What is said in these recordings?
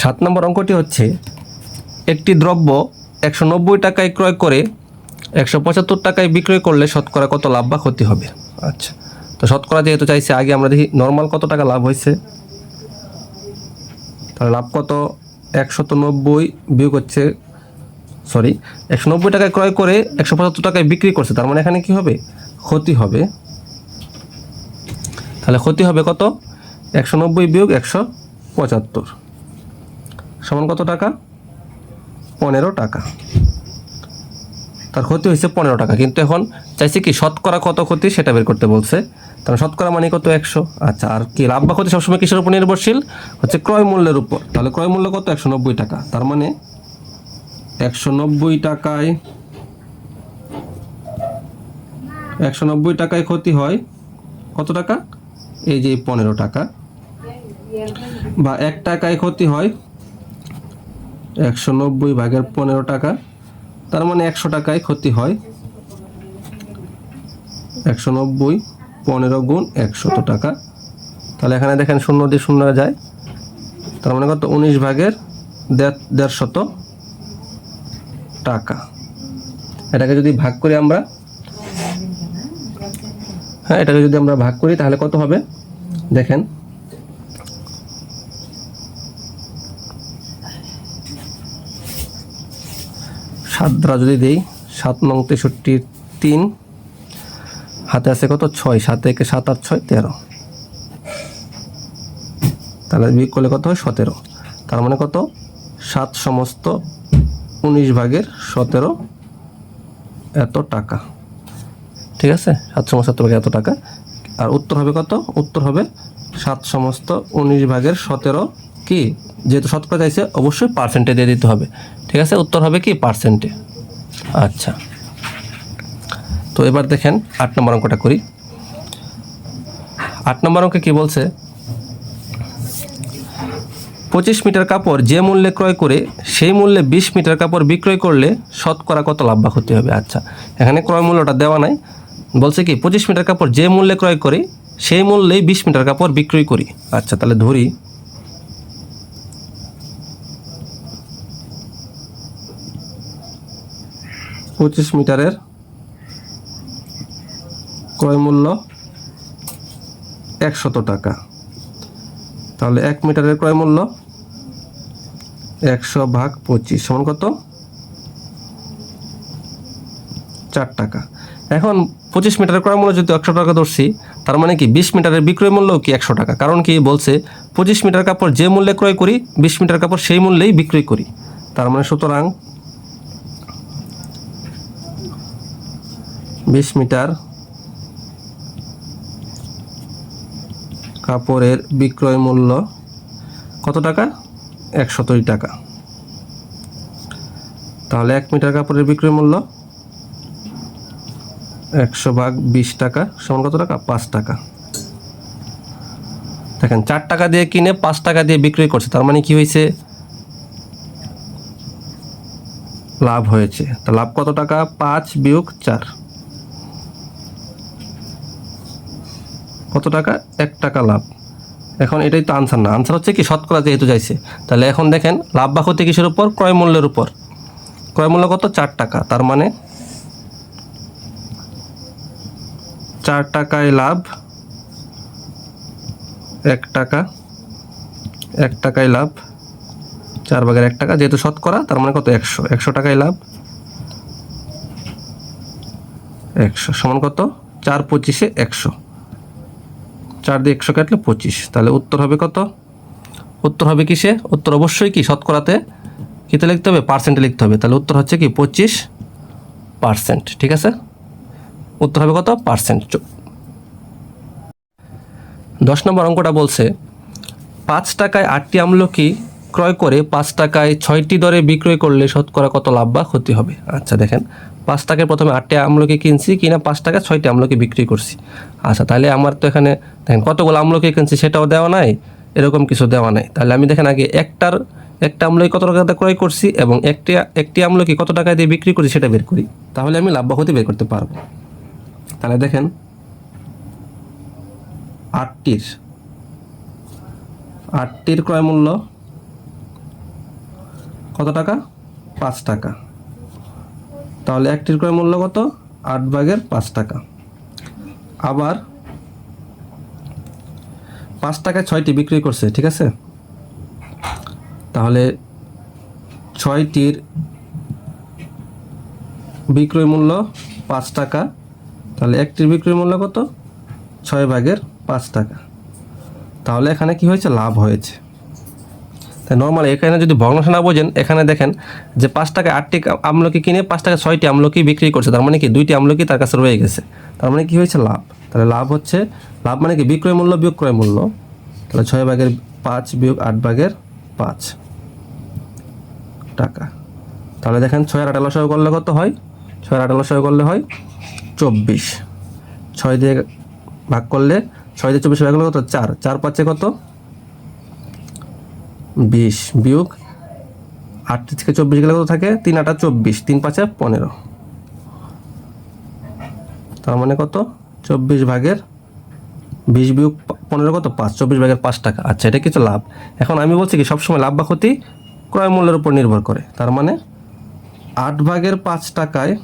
সাত নম্বর অঙ্কটি হচ্ছে একটি দ্রব্য একশো নব্বই টাকায় ক্রয় করে একশো পঁচাত্তর টাকায় বিক্রয় করলে শতকরা কত লাভ বা ক্ষতি হবে? আচ্ছা। তো শতকরা যেহেতু চাইছে আগে আমরা দেখি নর্মাল কত টাকা লাভ হয়েছে? তাহলে লাভ কত? একশত নব্বই বিয়োগ হচ্ছে সরি একশো নব্বই টাকায় ক্রয় করে একশো পঁচাত্তর টাকায় বিক্রি করছে তার মানে এখানে কি হবে? ক্ষতি হবে। তাহলে ক্ষতি হবে কত? একশো নব্বই বিয়োগ একশো পঁচাত্তর। সমান কত টাকা? পনেরো টাকা। তার ক্ষতি হয়েছে পনেরো টাকা। কিন্তু এখন চাইছে কি, শতকরা কত ক্ষতি সেটা বের করতে বলছে। তাহলে শতকরা মানে কত? একশো। আচ্ছা আর কি লাভ বা ক্ষতি সবসময় কিসের উপর নির্ভরশীল? হচ্ছে ক্রয় মূল্যের উপর। তাহলে ক্রয় মূল্য কত? একশো নব্বই টাকা। তার মানে একশো নব্বই টাকায়, একশো নব্বই টাকায় ক্ষতি হয় কত টাকা? এই যে পনেরো টাকা। বা এক টাকায় ক্ষতি হয় একশো নব্বই ভাগের পনেরো টাকা। তার মানে একশো টাকায় ক্ষতি হয়। একশো নব্বই, পনেরো গুণ একশত টাকা। তাহলে এখানে দেখেন শূন্য দিয়ে শূন্য যায়। তার মানে কত? উনিশ ভাগের দেড়, দেড়শত টাকা। এটাকে যদি ভাগ করি আমরা হ্যাঁ এটাকে যদি আমরা ভাগ করি, তাহলে কত হবে? দেখেন সাত দ্বারা যদি দেই, সাত নং তেষট্টি তিন, হাতে আছে কত? ছয়, সাত একে সাত আট ছয়, তেরো। তাহলে বিয়োগ করলে কত হয়? সতেরো। তার মানে কত? সাত সমস্ত উনিশ ভাগের সতেরো এত টাকা। ঠিক আছে? সাত সমস্ত সতেরো ভাগের এত টাকা। আর উত্তর হবে কত? উত্তর হবে সাত সমস্ত উনিশ ভাগের সতেরো কি? যেহেতু শতকরা চাইছে, অবশ্যই পার্সেন্টে দিয়ে দিতে হবে। ঠিক আছে? উত্তর হবে কি? পার্সেন্টে আচ্ছা। তো এবার দেখেন আট নম্বর অঙ্কটা করি। আট নম্বর অঙ্কে কি বলছে? পঁচিশ মিটার কাপড় যে মূল্যে ক্রয় করে, সেই মূল্যে বিশ মিটার কাপড় বিক্রয় করলে শতকরা কত লাভ বা ক্ষতি হবে? আচ্ছা এখানে ক্রয় মূল্যটা দেওয়া নাই। বলছে কি, পঁচিশ মিটার কাপড় যে মূল্যে ক্রয় করি, সেই মূল্যেই বিশ মিটার কাপড় বিক্রয় করি। আচ্ছা তাহলে ধরি। পঁচিশ মিটারের ক্রয় মূল্য একশত টাকা। তাহলে এক মিটারের ক্রয় মূল্য একশো ভাগ পঁচিশ সমান কত? চার টাকা। এখন পঁচিশ মিটারের ক্রয় মূল্য যদি একশো টাকা ধরছি, তার মানে কি বিশ মিটারের বিক্রয় মূল্য কি একশো টাকা? কারণ কি বলছে, পঁচিশ মিটার কাপড় যে মূল্যে ক্রয় করি, বিশ মিটার কাপড় সেই মূল্যেই বিক্রয় করি। তার মানে সুতরাং বিশ মিটার কাপড়ের বিক্রয় মূল্য কত টাকা? একশতই টাকা। তাহলে এক মিটার কাপড়ের বিক্রয় মূল্য একশো ভাগ বিশ টাকা সমান কত টাকা? পাঁচ টাকা। দেখেন, চার টাকা দিয়ে কিনে পাঁচ টাকা দিয়ে বিক্রয় করছে, তার মানে কি হয়েছে? লাভ হয়েছে। তা লাভ কত টাকা? পাঁচ বিয়োগ চার। কত টাকা? এক টাকা লাভ। এখন এটাই তো আনসার না। আনসার হচ্ছে কি, শতকরা যেহেতু যাইছে তাহলে এখন দেখেন, লাভ বা ক্ষতি কিসের উপর? ক্রয় মূল্যের উপর। ক্রয় মূল্য কত? চার টাকা। তার মানে চার টাকায় লাভ এক টাকা। এক টাকায় লাভ চার ভাগের এক টাকা, যেহেতু শতকরা, তার মানে কত? একশো। একশো টাকায় লাভ একশো। সমান কত? চার পঁচিশে একশো। চার দিয়ে একশো কাটলে পঁচিশ। তাহলে উত্তর হবে কত? উত্তর হবে কিসে? উত্তর অবশ্যই কি? শতকরাতে কীতে লিখতে হবে? পার্সেন্টে লিখতে হবে। তাহলে উত্তর হচ্ছে কি? পঁচিশ পার্সেন্ট। ঠিক আছে? উত্তর হবে কত? পার্সেন্ট। দশ নম্বর অঙ্কটা বলছে, পাঁচ টাকায় আটটি আমলকি ক্রয় করে পাঁচ টাকায় ছয়টি দরে বিক্রয় করলে শতকরা কত লাভ বা ক্ষতি হবে? আচ্ছা দেখেন। পাঁচ টাকায় প্রথমে আটটি আমলকি কিনছি, কিনা পাঁচ টাকা ছয়টি আমলকি বিক্রি করছি। আচ্ছা তাহলে আমার তো এখানে, দেখেন, কতগুলো আমলকি কিনছি সেটাও দেওয়া নাই, এরকম কিছু দেওয়া নাই। তাহলে আমি দেখেন আগে একটার, একটা আমলকি কত টাকা ক্রয় করছি এবং একটি একটি আমলকি কত টাকা দিয়ে বিক্রি করছি সেটা বের করি। তাহলে আমি লাভ বা ক্ষতি বের করতে পারব। তাহলে দেখেন, আটটির আটটির ক্রয় মূল্য কত টাকা? পাঁচ টাকা। তাহলে একটির ক্রয় মূল্য কত? আট ভাগের পাঁচ টাকা। আবার পাঁচ টাকায় ছয়টি বিক্রি করছে, ঠিক আছে? তাহলে ছয়টির বিক্রয় মূল্য পাঁচ টাকা। তাহলে একটির বিক্রয় মূল্য কত? ছয় ভাগের পাঁচ টাকা। তাহলে এখানে কি হয়েছে? লাভ হয়েছে। তাই নর্মালি এখানে যদি ভগ্নাংশ না বোঝেন, এখানে দেখেন যে পাঁচ টাকা আটটি আমলকি কিনে পাঁচ টাকা ছয়টি আমলকি বিক্রি করছে। তার মানে কি দুইটি আমলকি তার কাছে রয়ে গেছে। তার মানে কি হয়েছে? লাভ। তাহলে লাভ হচ্ছে, লাভ মানে কি, বিক্রয় মূল্য বিয়োগ ক্রয় মূল্য। তাহলে ছয় ভাগের পাঁচ বিয়োগ আট ভাগের পাঁচ টাকা। তাহলে দেখেন ছয় আর আঠালো সহ করলে কত হয়? ছয় আর আঠালো সহ করলে হয় চব্বিশ। ছয় দিয়ে ভাগ করলে, ছয় দিয়ে চব্বিশ ভাগ করলে কত? চার। চার পাঁচে কত? বিশ বিয়োগ আট থেকে চব্বিশ গেলে কত থাকে? তিন আটা চব্বিশ, তিন পাঁচে পনেরো। তার মানে কত? চব্বিশ ভাগের বিশ বিয়োগ পনেরো কত? পাঁচ, চব্বিশ ভাগের পাঁচ টাকা। আচ্ছা এটা কিছু লাভ। এখন আমি বলছি কি, সবসময় লাভ বা ক্ষতি ক্রয় মূল্যের উপর নির্ভর করে। তার মানে আট ভাগের পাঁচ টাকায়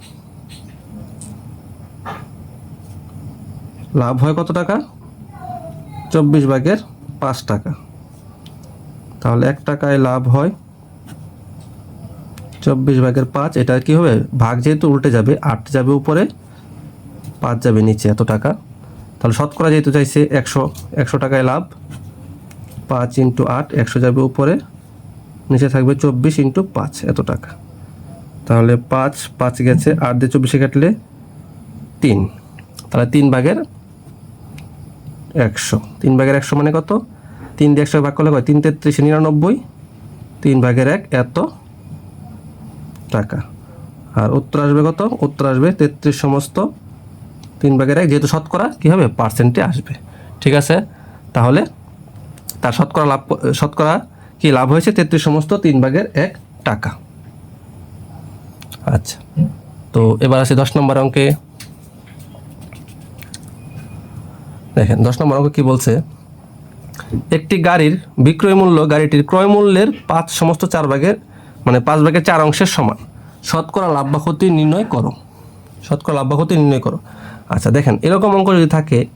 লাভ হয় কত টাকা? চব্বিশ ভাগের পাঁচ টাকা। তাহলে এক টাকায় লাভ হয়। চব্বিশ ভাগের পাঁচ, এটা কি হবে? ভাগ যেহেতু উল্টে যাবে, আট যাবে উপরে, পাঁচ যাবে নিচে, এত টাকা। তাহলে শতকরা যেহেতু চাইছে একশো একশো টাকায় লাভ, পাঁচ ইন্টু আট, একশো যাবে উপরে, নিচে থাকবে চব্বিশ ইন্টু পাঁচ, এত টাকা। তাহলে পাঁচ পাঁচ গেছে, আট দিয়ে চব্বিশে কাটলে তিন। তাহলে তিন ভাগের একশো। তিন ভাগের একশো মানে কত? তিন দিয়ে একশো ভাগ করলে কয়? তিন তেত্রিশে নিরানব্বই। তিন ভাগের এক, এত টাকা। আর উত্তর আসবে কত? উত্তর আসবে তেত্রিশ সমস্ত তিন ভাগের এক, যেহেতু শতকরা, কী হবে? পার্সেন্টে আসবে। ঠিক আছে? তাহলে তার শতকরা লাভ শতকরা কি লাভ হয়েছে? তেত্রিশ সমস্ত তিন ভাগের এক টাকা। আচ্ছা। তো এবার আসি দশ নম্বর অঙ্কে। দেখেন, দশ নম্বর অঙ্ক কী বলছে? একটি গাড়ির বিক্রয় মূল্য গাড়িটির ক্রয় মূল্যের পাঁচ সমস্ত চার ভাগের মানে পাঁচ ভাগের চার অংশের সমান। শতকরা লাভ বা ক্ষতি নির্ণয় করো। শতকরা লাভ বা ক্ষতি নির্ণয় করো। আচ্ছা দেখেন, এরকম অঙ্ক যদি থাকে,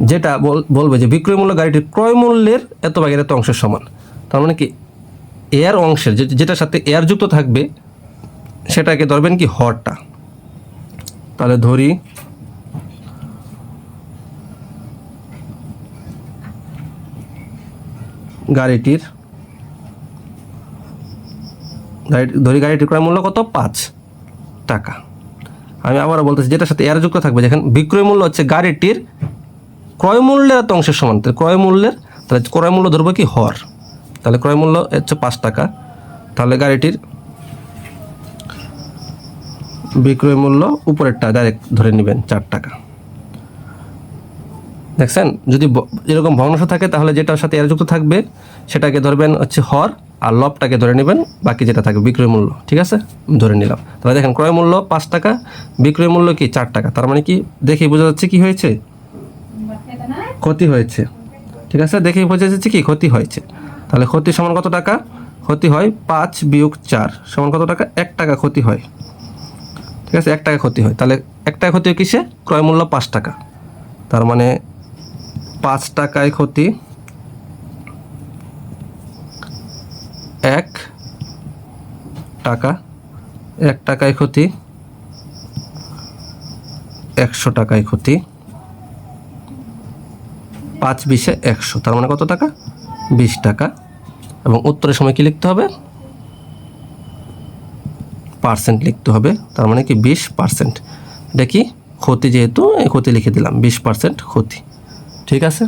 যেটা বল- বলবে যে বিক্রয় মূল্য গাড়িটির ক্রয় মূল্যের এত ভাগের এত অংশের সমান। তার মানে কি এয়ার অংশের যেটার সাথে এয়ার যুক্ত থাকবে, সেটাকে ধরবেন কি হরটা। তাহলে ধরি গাড়িটির, গাড়ি, ধরি গাড়িটির ক্রয় মূল্য কত? পাঁচ টাকা। আমি আবারও বলতেছি, যেটার সাথে এর যুক্ত থাকবে যেখানে বিক্রয় মূল্য হচ্ছে গাড়িটির ক্রয় মূল্যের এত অংশের সমান। ক্রয় মূল্যের, তাহলে ক্রয় মূল্য ধরবো কি? হর। তাহলে ক্রয় মূল্য হচ্ছে পাঁচ টাকা। তাহলে গাড়িটির বিক্রয় মূল্য উপরেরটা ডাইরেক্ট ধরে নেবেন, চার টাকা। দেখছেন? যদি এরকম ভগ্নাংশ থাকে, তাহলে যেটার সাথে এর যুক্ত থাকবে, সেটাকে ধরবেন হচ্ছে হর, আর লবটাকে ধরে নেবেন, বাকি যেটা থাকবে বিক্রয় মূল্য, ঠিক আছে? ধরে নিলাম। তাহলে দেখেন, ক্রয় মূল্য পাঁচ টাকা, বিক্রয় মূল্য কি চার টাকা? তার মানে কি দেখেই বোঝা যাচ্ছে কি হয়েছে? ক্ষতি হয়েছে। ঠিক আছে? দেখেই বোঝা যাচ্ছে কি ক্ষতি হয়েছে। তাহলে ক্ষতি সমান কত টাকা? ক্ষতি হয় পাঁচ বিয়োগ চার। সমান কত টাকা? এক টাকা ক্ষতি হয়। ঠিক আছে? এক টাকা ক্ষতি হয়। তাহলে এক টাকা ক্ষতি হয় কিসে? ক্রয় মূল্য পাঁচ টাকা। তার মানে পাঁচ টাকায় ক্ষতি। এক টাকা, এক টাকায় ক্ষতি। একশো টাকায় ক্ষতি। পাঁচ বিশে একশো, তার মানে কত টাকা? বিশ টাকা। এবং উত্তরের সময় কি লিখতে হবে? পার্সেন্ট লিখতে হবে, তার মানে কি বিশ পার্সেন্ট। এটা কি? ক্ষতি যেহেতু, এই ক্ষতি লিখে দিলাম, বিশ পার্সেন্ট ক্ষতি। ঠিক আছে?